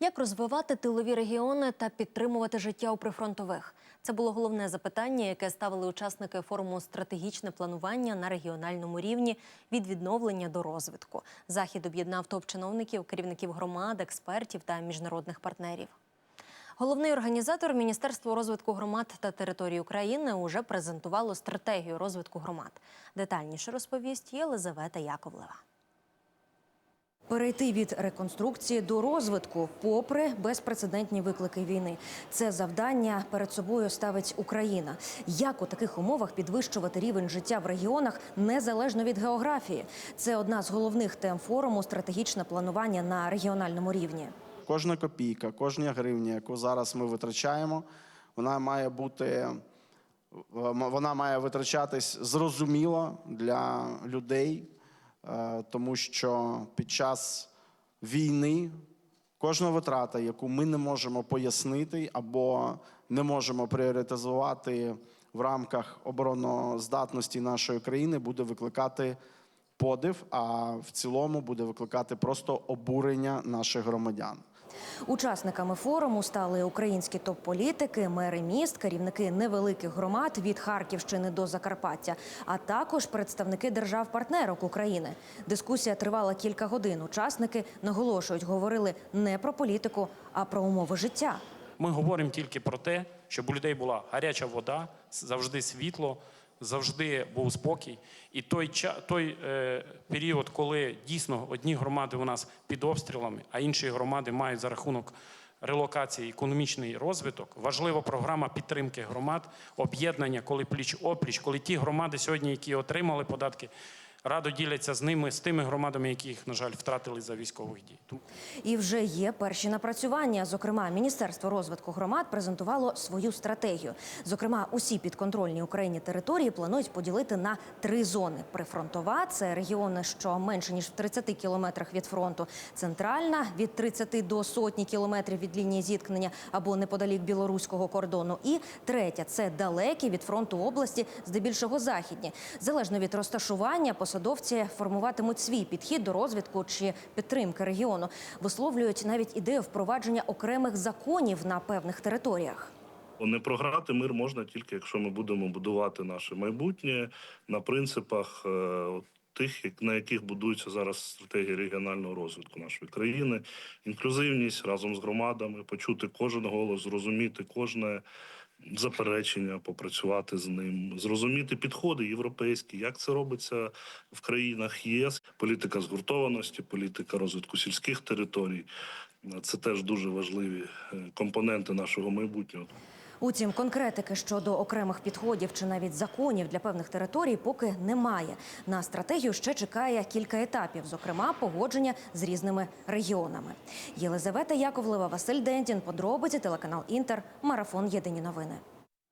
Як розвивати тилові регіони та підтримувати життя у прифронтових? Це було головне запитання, яке ставили учасники форуму стратегічне планування на регіональному рівні від відновлення до розвитку. Захід об'єднав топ-чиновників, керівників громад, експертів та міжнародних партнерів. Головний організатор Міністерство розвитку громад та територій України уже презентувало стратегію розвитку громад. Детальніше розповість Єлизавета Яковлева. Перейти від реконструкції до розвитку, попри безпрецедентні виклики війни, це завдання перед собою ставить Україна. Як у таких умовах підвищувати рівень життя в регіонах незалежно від географії? Це одна з головних тем форуму стратегічне планування на регіональному рівні. Кожна копійка, кожна гривня, яку зараз ми витрачаємо, вона має бути вона має витрачатись зрозуміло для людей, тому що під час війни кожна витрата, яку ми не можемо пояснити або не можемо пріоритизувати в рамках обороноздатності нашої країни, буде викликати подив, а в цілому буде викликати просто обурення наших громадян. Учасниками форуму стали українські топ-політики, мери міст, керівники невеликих громад від Харківщини до Закарпаття, а також представники держав-партнерок України. Дискусія тривала кілька годин. Учасники наголошують, говорили не про політику, а про умови життя. Ми говоримо тільки про те, щоб у людей була гаряча вода, завжди світло, завжди був спокій. І той той е, період, коли дійсно одні громади у нас під обстрілами, а інші громади мають за рахунок релокації економічний розвиток. Важлива програма підтримки громад, об'єднання, коли пліч опліч, коли ті громади сьогодні, які отримали податки, радо діляться з ними, з тими громадами, які їх, на жаль, втратили за військових дій. І вже є перші напрацювання. Зокрема, Міністерство розвитку громад презентувало свою стратегію. Зокрема, усі підконтрольні Україні території планують поділити на три зони: прифронтова це регіони, що менше ніж в 30 кілометрах від фронту, центральна від 30 до сотні кілометрів від лінії зіткнення або неподалік білоруського кордону. І третя це далекі від фронту області, здебільшого західні. Залежно від розташування, посадовці формуватимуть свій підхід до розвитку чи підтримки регіону. Висловлюють навіть ідею впровадження окремих законів на певних територіях. Не програти мир можна тільки якщо ми будемо будувати наше майбутнє на принципах е, тих, на яких будується зараз стратегія регіонального розвитку нашої країни, інклюзивність разом з громадами, почути кожен голос, зрозуміти кожне заперечення, попрацювати з ним, зрозуміти підходи європейські, як це робиться в країнах ЄС, політика згуртованості, політика розвитку сільських територій. Це теж дуже важливі е, компоненти нашого майбутнього. Утім, конкретики щодо окремих підходів чи навіть законів для певних територій поки немає. На стратегію ще чекає кілька етапів, зокрема погодження з різними регіонами. Єлизавета Яковлева, Василь Дентін, подробиці, телеканал Інтер, марафон Єдині новини.